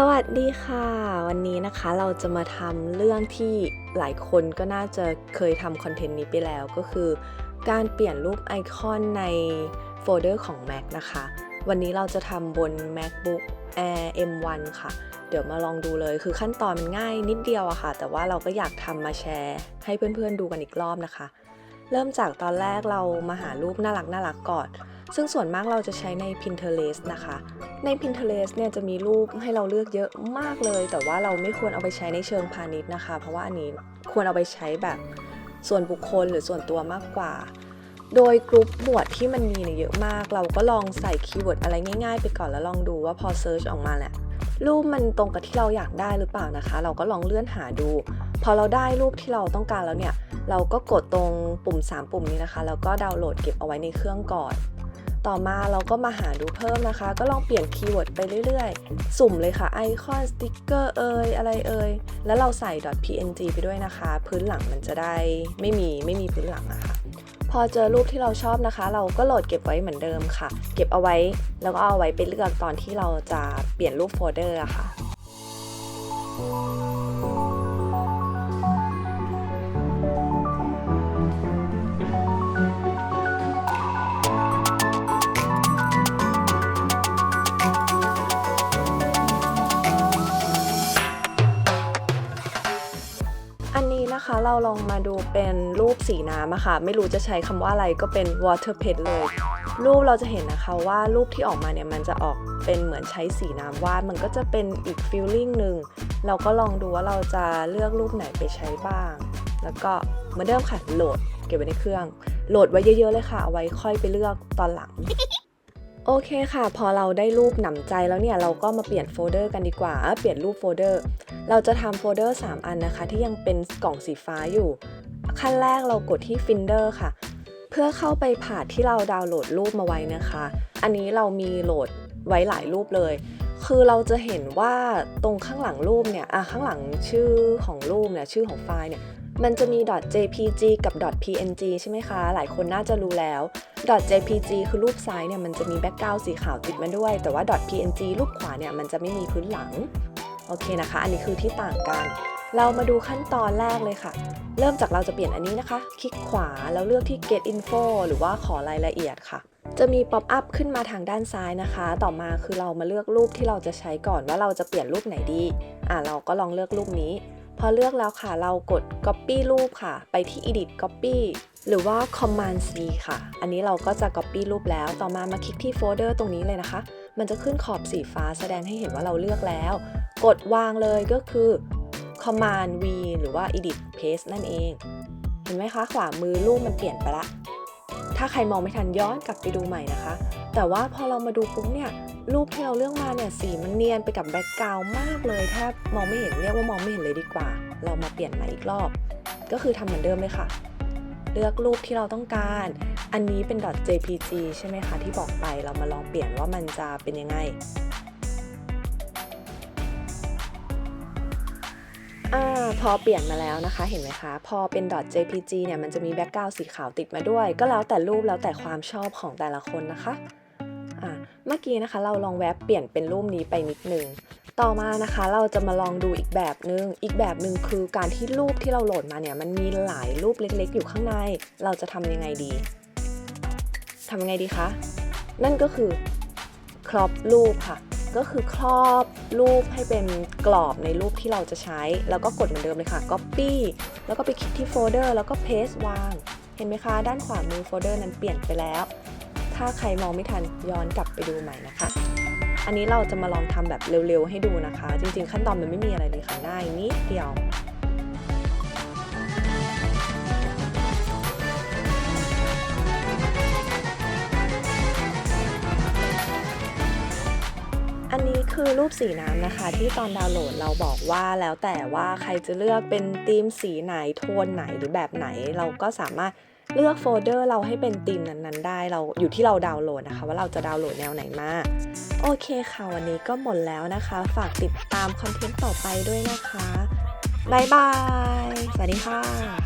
สวัสดีค่ะ วันนี้นะคะเราจะมาทำเรื่องที่หลายคนก็น่าจะเคยทำคอนเทนต์นี้ไปแล้วก็คือ การเปลี่ยนรูปไอคอนในโฟลเดอร์ของ Mac นะคะ วันนี้เราจะทำบน MacBook Air M1 ค่ะ เดี๋ยวมาลองดูเลยคือขั้นตอนมันง่ายนิดเดียวอะค่ะ แต่ว่าเราก็อยากทำมาแชร์ให้เพื่อนๆดูกันอีกรอบนะคะ เริ่มจากตอนแรกเรามาหารูปน่ารักน่ารักก่อน ซึ่งส่วนมากเราจะใช้ใน Pinterest นะคะ ใน Pinterest เนี่ยจะมีรูปให้เราเลือกเยอะมากเลย แต่ว่าเราไม่ควรเอาไปใช้ในเชิงพาณิชย์นะคะ เพราะว่าอันนี้ควรเอาไปใช้แบบส่วนบุคคลหรือส่วนตัวมากกว่า โดยกลุ่มหมวดที่มันมีเนี่ยเยอะมาก เราก็ลองใส่คีย์เวิร์ดอะไรง่ายๆ ไปก่อนแล้วลองดูว่าพอเซิร์ชออกมาแหละรูปมันตรงกับที่เราอยากได้หรือเปล่านะคะ เราก็ลองเลื่อนหาดู พอเราได้รูปที่เราต้องการแล้วเนี่ย เราก็กดตรงปุ่ม 3 ปุ่มนี้นะคะ แล้วก็ดาวน์โหลดเก็บเอาไว้ในเครื่องก่อน ต่อมาเราก็มาหาดูเพิ่มนะคะ ก็ลองเปลี่ยนคีย์เวิร์ดไปเรื่อยๆ สุ่มเลยค่ะไอคอนสติกเกอร์เอ่ยอะไรเอ่ยแล้วเราใส่ .png ไปด้วยนะคะ พื้นหลังมันจะได้ไม่มีไม่มีพื้นหลังนะคะพอเจอรูปที่เราชอบนะคะ เราก็โหลดเก็บไว้เหมือนเดิมค่ะ เก็บเอาไว้แล้วก็เอาไว้ไปเลือกตอนที่เราจะเปลี่ยนรูปโฟลเดอร์อะค่ะ นะคะเราลองมาดูเป็นรูปสีน้ำอะค่ะ ไม่รู้จะใช้คำว่าอะไรก็เป็น water pen เลย รูปเราจะเห็นนะคะว่ารูปที่ออกมาเนี่ยมันจะออกเป็นเหมือนใช้สีน้ำวาด มันก็จะเป็นอีกฟีลลิ่งหนึ่ง เราก็ลองดูว่าเราจะเลือกรูปไหนไปใช้บ้าง แล้วก็เหมือนเดิมค่ะโหลดเก็บไว้ในเครื่อง โหลดไว้เยอะๆเลยค่ะเอาไว้ค่อยไปเลือกตอนหลัง โอเคค่ะ พอเราได้รูปหนำใจแล้วเนี่ย เราก็มาเปลี่ยนโฟลเดอร์กันดีกว่า เปลี่ยนรูปโฟลเดอร์ เราจะทำโฟลเดอร์ 3 อันนะคะ ที่ยังเป็นกล่องสีฟ้าอยู่ ขั้นแรกเรากดที่ Finder ค่ะ เพื่อเข้าไปผ่าที่เราดาวน์โหลดรูปมาไว้นะคะ อันนี้เรามีโหลดไว้หลายรูปเลย คือเราจะเห็นว่าตรงข้างหลังรูปเนี่ยอะข้างหลังชื่อของรูปเนี่ยชื่อของไฟล์เนี่ย มันจะมี .jpg กับ .png ใช่ไหมคะ หลายคนน่าจะรู้แล้ว .jpg คือรูปซ้ายเนี่ยมันจะมีแบ็กกราวด์สีขาวติดมาด้วย แต่ว่า .png รูปขวาเนี่ยมันจะไม่มีพื้นหลัง โอเคนะคะ อันนี้คือที่ต่างกัน เรามาดูขั้นตอนแรกเลยค่ะ เริ่มจากเราจะเปลี่ยนอันนี้นะคะ คลิกขวาแล้วเลือกที่ get info หรือว่าขอรายละเอียดค่ะจะมี pop up ขึ้นมาทางด้านซ้ายนะคะ ต่อมาคือเรามาเลือกรูปที่เราจะใช้ก่อนว่าเราจะเปลี่ยนรูปไหนดี อะเราก็ลองเลือกรูปนี้ พอเลือกแล้วค่ะ เรากด copy รูปค่ะ ไปที่ edit copy หรือว่า command C ค่ะ อันนี้เราก็จะ copy รูปแล้ว ต่อมามาคลิกที่โฟลเดอร์ตรงนี้เลยนะคะ มันจะขึ้นขอบสีฟ้าแสดงให้เห็นว่าเราเลือกแล้ว กดวางเลยก็คือ command V หรือว่า edit paste นั่นเอง เห็นไหมคะ ขวามือรูปมันเปลี่ยนไปละ ถ้าใครมองไม่ทันย้อนกลับไปดูใหม่นะคะ แต่ว่าพอเรามาดูปุ๊บเนี่ย รูปที่เราเลือกมาเนี่ยสีมันเนียนไปกับแบ็กกราวมากเลยแทบมองไม่เห็นเรียกว่ามองไม่เห็นเลยดีกว่า เรามาเปลี่ยนใหม่อีกรอบ ก็คือทำเหมือนเดิมเลยค่ะ เลือกรูปที่เราต้องการ อันนี้เป็น .jpg ใช่ไหมคะที่บอกไปเรามาลองเปลี่ยนว่ามันจะเป็นยังไงอ่าพอเปลี่ยนมาแล้วนะคะเห็นไหมคะ พอเป็น .jpg เนี่ยมันจะมีแบ็กกราวสีขาวติดมาด้วย ก็แล้วแต่รูปแล้วแต่ความชอบของแต่ละคนนะคะ เมื่อกี้นะคะเราลองแวบเปลี่ยนเป็นรูปนี้ไปนิดนึง ต่อมานะคะเราจะมาลองดูอีกแบบนึง อีกแบบหนึ่งคือการที่รูปที่เราโหลดมาเนี่ยมันมีหลายรูปเล็กๆ อยู่ข้างใน เราจะทำยังไงดีทำยังไงดีคะ นั่นก็คือครอบรูปค่ะ ก็คือครอบรูปให้เป็นกรอบในรูปที่เราจะใช้ แล้วก็กดเหมือนเดิมเลยค่ะ copy แล้วก็ไปคลิกที่โฟลเดอร์แล้วก็ paste วาง เห็นไหมคะ ด้านขวามือโฟลเดอร์นั้นเปลี่ยนไปแล้ว ถ้าใครมองไม่ทันย้อนกลับไปดูใหม่นะคะ อันนี้เราจะมาลองทำแบบเร็วๆให้ดูนะคะ จริงๆขั้นตอนมันไม่มีอะไรเลยค่ะง่ายนิดเดียวอันนี้คือรูปสีน้ำนะคะ ที่ตอนดาวน์โหลดเราบอกว่าแล้วแต่ว่าใครจะเลือกเป็นธีมสีไหนโทนไหนหรือแบบไหน เราก็สามารถ เลือกโฟลเดอร์เราให้เป็นธีมนั้นๆ ได้เราอยู่ที่เราดาวน์โหลดนะคะ ว่าเราจะดาวน์โหลดแนวไหนมา โอเคค่ะ วันนี้ก็หมดแล้วนะคะ ฝากติดตามคอนเทนต์ต่อไปด้วยนะคะบ๊ายบาย สวัสดีค่ะ